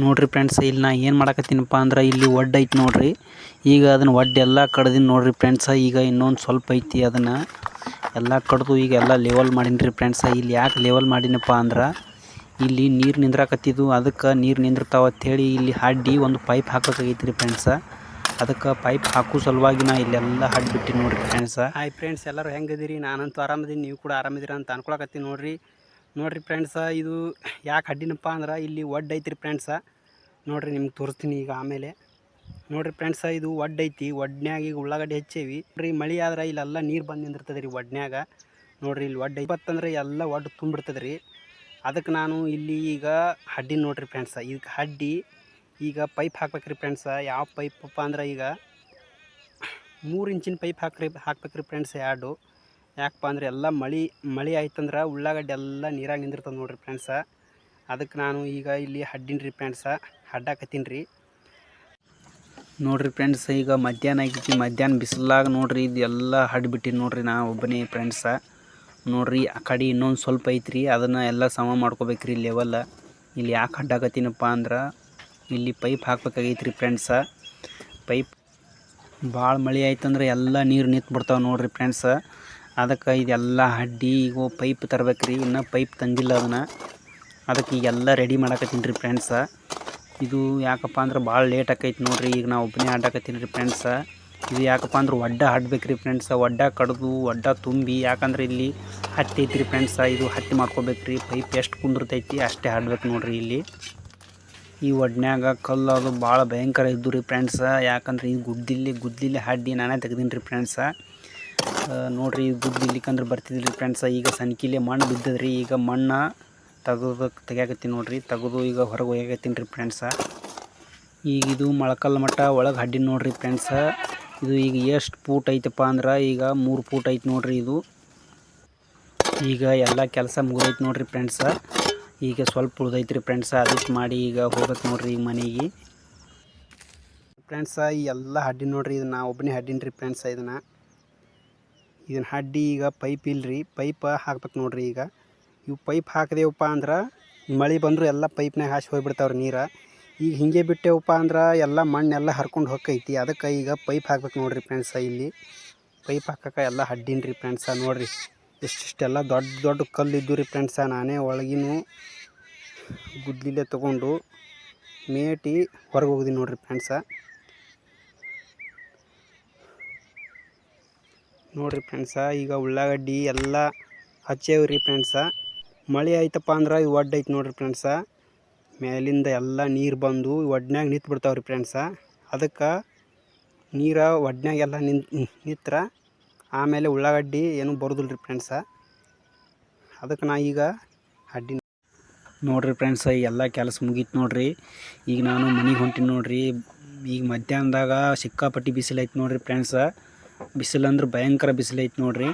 ನೋಡ್ರಿ ಫ್ರೆಂಡ್ಸ್ ಇಲ್ಲಿ ನಾ ಏನು ಮಾಡಕತ್ತೀನಪ್ಪ ಅಂದ್ರೆ ಇಲ್ಲಿ ಒಡ್ಡ ಐತಿ ನೋಡ್ರಿ. ಈಗ ಅದನ್ನು ಒಡ್ಡ ಎಲ್ಲ ಕಡ್ದಿನಿ ನೋಡ್ರಿ ಫ್ರೆಂಡ್ಸ ಈಗ ಇನ್ನೊಂದು ಸ್ವಲ್ಪ ಐತಿ ಅದನ್ನು. ಎಲ್ಲ ಕಡ್ದು ಈಗ ಎಲ್ಲ ಲೆವೆಲ್ ಮಾಡೀನಿ ರೀ ಫ್ರೆಂಡ್ಸ ಇಲ್ಲಿ ಯಾಕೆ ಲೆವೆಲ್ ಮಾಡಿನಪ್ಪ ಅಂದ್ರೆ, ಇಲ್ಲಿ ನೀರು ನಿಂದ್ರಾಕತ್ತಿದ್ದು ಅದಕ್ಕೆ ನೀರು ನಿಂದಿರ್ತಾವ ಅಂಥೇಳಿ ಇಲ್ಲಿ ಅಡ್ಡಿ ಒಂದು ಪೈಪ್ ಹಾಕೋಕ್ಕಾಗೈತಿ ರೀ ಫ್ರೆಂಡ್ಸ ಅದಕ್ಕೆ ಪೈಪ್ ಹಾಕೋ ಸಲುವಾಗಿ ನಾ ಇಲ್ಲೆಲ್ಲ ಬಿಟ್ಟು ನೋಡಿರಿ ಫ್ರೆಂಡ್ಸ ಹಾಯ್ ಫ್ರೆಂಡ್ಸ್ ಎಲ್ಲರೂ ಹೆಂಗದಿರಿ ನಾನಂತೂ ಆರಾಮದೀನಿ ನೀವು ಕೂಡ ಆರಾಮಿದ್ದೀರಾ ಅಂತ ಅನ್ಕೊಳಕತ್ತೀನಿ ನೋಡ್ರಿ. ನೋಡ್ರಿ ಫ್ರೆಂಡ್ಸ, ಇದು ಯಾಕೆ ಅಡ್ಡಿನಪ್ಪ ಅಂದ್ರೆ ಇಲ್ಲಿ ಒಡ್ ಐತ್ರಿ ಫ್ರೆಂಡ್ಸ. ನೋಡ್ರಿ ನಿಮ್ಗೆ ತೋರಿಸ್ತೀನಿ ಈಗ ಆಮೇಲೆ. ನೋಡ್ರಿ ಫ್ರೆಂಡ್ಸ, ಇದು ಒಡ್ ಐತಿ, ಒಡ್ನ್ಯಾಗ ಈಗ ಉಳ್ಳಾಗಡ್ಡೆ ಹೆಚ್ಚೇವಿ. ನೋಡ್ರಿ ಮಳೆ ಆದ್ರೆ ಇಲ್ಲೆಲ್ಲ ನೀರು ಬಂದು ನಿಂದಿರ್ತದೆ ರೀ ಒಡ್ನ್ಯಾಗ. ನೋಡ್ರಿ ಇಲ್ಲಿ ಒಡ್ಡು ಇಪ್ಪತ್ತಂದ್ರೆ ಎಲ್ಲ ಒಡ್ ತುಂಬಿಡ್ತದೆ ರೀ ಅದಕ್ಕೆ ನಾನು ಇಲ್ಲಿ ಈಗ ಹಡ್ಡಿ ನೋಡ್ರಿ ಫ್ರೆಂಡ್ಸ, ಈಗ ಹಡ್ಡಿ, ಈಗ ಪೈಪ್ ಹಾಕ್ಬೇಕ್ರಿ ಫ್ರೆಂಡ್ಸ. ಯಾವ ಪೈಪಪ್ಪ ಅಂದ್ರೆ ಈಗ ಮೂರು ಇಂಚಿನ ಪೈಪ್ ಹಾಕ್ರಿ, ಹಾಕ್ಬೇಕ್ರಿ ಫ್ರೆಂಡ್ಸ್ ಎರಡು. ಯಾಕಪ್ಪ ಅಂದ್ರೆ ಎಲ್ಲ ಮಳೆ ಮಳೆ ಆಯ್ತಂದ್ರೆ ಉಳ್ಳಾಗಡ್ಡೆ ಎಲ್ಲ ನೀರಾಗ ನಿಂದಿರ್ತದೆ ನೋಡ್ರಿ ಫ್ರೆಂಡ್ಸ ಅದಕ್ಕೆ ನಾನು ಈಗ ಇಲ್ಲಿ ಹಡ್ಡಿನ ರೀ ಫ್ರೆಂಡ್ಸ ಹಡ್ಡಾಕತ್ತೀನಿ ರೀ. ನೋಡ್ರಿ ಫ್ರೆಂಡ್ಸ್ ಈಗ ಮಧ್ಯಾಹ್ನ ಆಗೈತಿ. ಮಧ್ಯಾಹ್ನ ಬಿಸಿಲಾಗ ನೋಡ್ರಿ ಇದು ಎಲ್ಲ ಹಡ್ಬಿಟ್ಟಿನಿ ನೋಡ್ರಿ ನಾ ಒಬ್ಬನೇ ಫ್ರೆಂಡ್ಸ ನೋಡ್ರಿ, ಆ ಕಡೆ ಇನ್ನೊಂದು ಸ್ವಲ್ಪ ಐತ್ರಿ. ಅದನ್ನು ಎಲ್ಲ ಸಮ ಮಾಡ್ಕೋಬೇಕ್ರಿ ಲೆವೆಲ್ಲ ಇಲ್ಲಿ ಯಾಕೆ ಹಡ್ಡಾಕತ್ತೀನಪ್ಪ ಅಂದ್ರೆ, ಇಲ್ಲಿ ಪೈಪ್ ಹಾಕ್ಬೇಕಾಗೈತ್ರಿ ರೀ ಫ್ರೆಂಡ್ಸ ಪೈಪ್ ಭಾಳ ಮಳೆ ಆಯ್ತಂದ್ರೆ ಎಲ್ಲ ನೀರು ನಿಂತು ಬಿಡ್ತಾವೆ ನೋಡ್ರಿ ಫ್ರೆಂಡ್ಸ ಅದಕ್ಕೆ ಇದೆಲ್ಲ ಅಡ್ಡಿ ಈಗ ಪೈಪ್ ತರ್ಬೇಕ್ರಿ, ಇನ್ನೂ ಪೈಪ್ ತಂದಿಲ್ಲ ಅದನ್ನು. ಅದಕ್ಕೆ ಈಗೆಲ್ಲ ರೆಡಿ ಮಾಡಕತ್ತೀನಿ ರೀ ಫ್ರೆಂಡ್ಸ ಇದು ಯಾಕಪ್ಪ ಅಂದ್ರೆ ಭಾಳ ಲೇಟ್ ಆಕೈತಿ ನೋಡ್ರಿ, ಈಗ ನಾ ಒಬ್ಬನೇ ಆಡಾಕತ್ತೀನಿ ರೀ ಫ್ರೆಂಡ್ಸ ಇದು ಯಾಕಪ್ಪ ಅಂದ್ರೆ ಒಡ್ಡ ಹಾಡ್ಬೇಕು ರೀ ಫ್ರೆಂಡ್ಸ ಒಡ್ಡ ಕಡ್ದು, ಒಡ್ಡ ತುಂಬಿ, ಯಾಕಂದ್ರೆ ಇಲ್ಲಿ ಹತ್ತಿ ರೀ ಫ್ರೆಂಡ್ಸ ಇದು ಹತ್ತಿ ಮಾಡ್ಕೋಬೇಕು ರೀ ಪೈಪ್ ಎಷ್ಟು ಕುಂದಿರ್ತೈತಿ ಅಷ್ಟೇ ಹಾಡ್ಬೇಕು ನೋಡ್ರಿ ಇಲ್ಲಿ. ಈ ಒಡ್ನ್ಯಾಗ ಕಲ್ಲು ಅದು ಭಾಳ ಭಯಂಕರ ಇದ್ದು ರೀ ಫ್ರೆಂಡ್ಸ ಯಾಕಂದ್ರೆ ಈ ಗುದ್ದಿಲ್ಲಿ ಗುದ್ದಿಲ್ಲಿ ಹಡ್ಡಿ ನಾನೇ ತೆಗ್ದೀನಿ ರೀ ಫ್ರೆಂಡ್ಸ ನೋಡ್ರಿ ದುಡ್ಡು ಇಲ್ಲಿಕಂದ್ರೆ ಬರ್ತಿದ್ರಿ ಫ್ರೆಂಡ್ಸ್ ಈಗ ಸನ್ಕಿಲೆ ಮಣ್ಣು ಬಿದ್ದದ್ರಿ, ಈಗ ಮಣ್ಣು ತೆಗೆದು ತೆಗಿಯಾಕತ್ತೀನಿ ನೋಡ್ರಿ, ತೆಗೆದು ಈಗ ಹೊರಗೆ ಒಯ್ಯಾಕತ್ತೀನಿ ರೀ ಫ್ರೆಂಡ್ಸ ಈಗ ಇದು ಮೊಳಕಲ್ ಮಟ್ಟ ಒಳಗೆ ಹಡ್ಡಿನ ನೋಡ್ರಿ ಫ್ರೆಂಡ್ಸ ಇದು ಈಗ ಎಷ್ಟು ಫೂಟ್ ಐತಪ್ಪ ಅಂದ್ರೆ ಈಗ ಮೂರು ಫೂಟ್ ಐತಿ ನೋಡ್ರಿ ಇದು. ಈಗ ಎಲ್ಲ ಕೆಲಸ ಮುಗಿದೈತೆ ನೋಡ್ರಿ ಫ್ರೆಂಡ್ಸ ಈಗ ಸ್ವಲ್ಪ ಉಳ್ದೈತ್ರಿ ಫ್ರೆಂಡ್ಸ ಅದಕ್ಕೆ ಮಾಡಿ ಈಗ ಹೋಗಕ್ಕೆ ನೋಡ್ರಿ ಈಗ ಮನೆಗೆ. ಫ್ರೆಂಡ್ಸ ಈ ಎಲ್ಲ ಹಡ್ಡಿ ನೋಡ್ರಿ ಇದನ್ನ ಒಬ್ಬನೇ ಹಡ್ಡಿನ ರೀ ಫ್ರೆಂಡ್ಸ ಇದನ್ನು. ಇದನ್ನ ಹಡ್ಡಿ ಈಗ ಪೈಪ್ ಇಲ್ರಿ ಪೈಪ್ ಹಾಕ್ಬೇಕು ನೋಡ್ರಿ ಈಗ. ಇವು ಪೈಪ್ ಹಾಕಿದೆವಪ್ಪ ಅಂದ್ರೆ ಮಳೆ ಬಂದರೂ ಎಲ್ಲ ಪೈಪ್ನಾಗ ಹಾಸಿ ಹೋಗ್ಬಿಡ್ತಾವ್ರಿ ನೀರು. ಈಗ ಹೀಗೆ ಬಿಟ್ಟೆವಪ್ಪ ಅಂದ್ರೆ ಎಲ್ಲ ಮಣ್ಣೆಲ್ಲ ಹರ್ಕೊಂಡು ಹೊಕ್ಕೈತಿ. ಅದಕ್ಕೆ ಈಗ ಪೈಪ್ ಹಾಕ್ಬೇಕು ನೋಡ್ರಿ ಫ್ರೆಂಡ್ಸ ಇಲ್ಲಿ. ಪೈಪ್ ಹಾಕಕ್ಕೆ ಎಲ್ಲ ಹಡ್ಡಿನ್ರಿ ಫ್ರೆಂಡ್ಸ ನೋಡ್ರಿ. ಇಷ್ಟಿಷ್ಟೆಲ್ಲ ದೊಡ್ಡ ದೊಡ್ಡ ಕಲ್ಲು ಇದ್ದು ರೀ ಫ್ರೆಂಡ್ಸ ನಾನೇ ಒಳಗಿನೂ ಗುದ್ಲಿಲೆ ತೊಗೊಂಡು ಮೇಟಿ ಹೊರಗೆ ಹೋಗಿದ್ದೀನಿ ನೋಡ್ರಿ ಫ್ರೆಂಡ್ಸ ನೋಡ್ರಿ ಫ್ರೆಂಡ್ಸ, ಈಗ ಉಳ್ಳಾಗಡ್ಡಿ ಎಲ್ಲ ಹಚ್ಚೇವ್ರಿ ಫ್ರೆಂಡ್ಸ. ಮಳೆ ಆಯ್ತಪ್ಪ ಅಂದ್ರೆ ಈ ಒಡ್ಡು ಐತೆ ನೋಡ್ರಿ ಫ್ರೆಂಡ್ಸ. ಮೇಲಿಂದ ಎಲ್ಲ ನೀರು ಬಂದು ಒಡ್ನ್ಯಾಗ ನಿಂತು ಬಿಡ್ತಾವ್ರಿ ಫ್ರೆಂಡ್ಸ. ಅದಕ್ಕೆ ನೀರು ಒಡ್ನ್ಯಾಗೆಲ್ಲ ನಿಂತು, ನಿಂತ್ರ ಆಮೇಲೆ ಉಳ್ಳಾಗಡ್ಡಿ ಏನೂ ಬರೋದಿಲ್ಲ ರೀ ಫ್ರೆಂಡ್ಸ. ಅದಕ್ಕೆ ನಾ ಈಗ ಅಡ್ಡಿ ನೋಡ್ರಿ ಫ್ರೆಂಡ್ಸ ಎಲ್ಲ ಕೆಲಸ ಮುಗೀತು ನೋಡ್ರಿ. ಈಗ ನಾನು ಮನೆಗೆ ಹೊಂಟೀನಿ ನೋಡ್ರಿ. ಈಗ ಮಧ್ಯಾಹ್ನದಾಗ ಸಿಕ್ಕಾಪಟ್ಟಿ ಬಿಸಿಲು ಐತೆ ನೋಡ್ರಿ ಫ್ರೆಂಡ್ಸ. ಬಿಸಿಲು ಅಂದ್ರೆ ಭಯಂಕರ ಬಿಸಿಲು ಐತೆ ನೋಡ್ರಿ.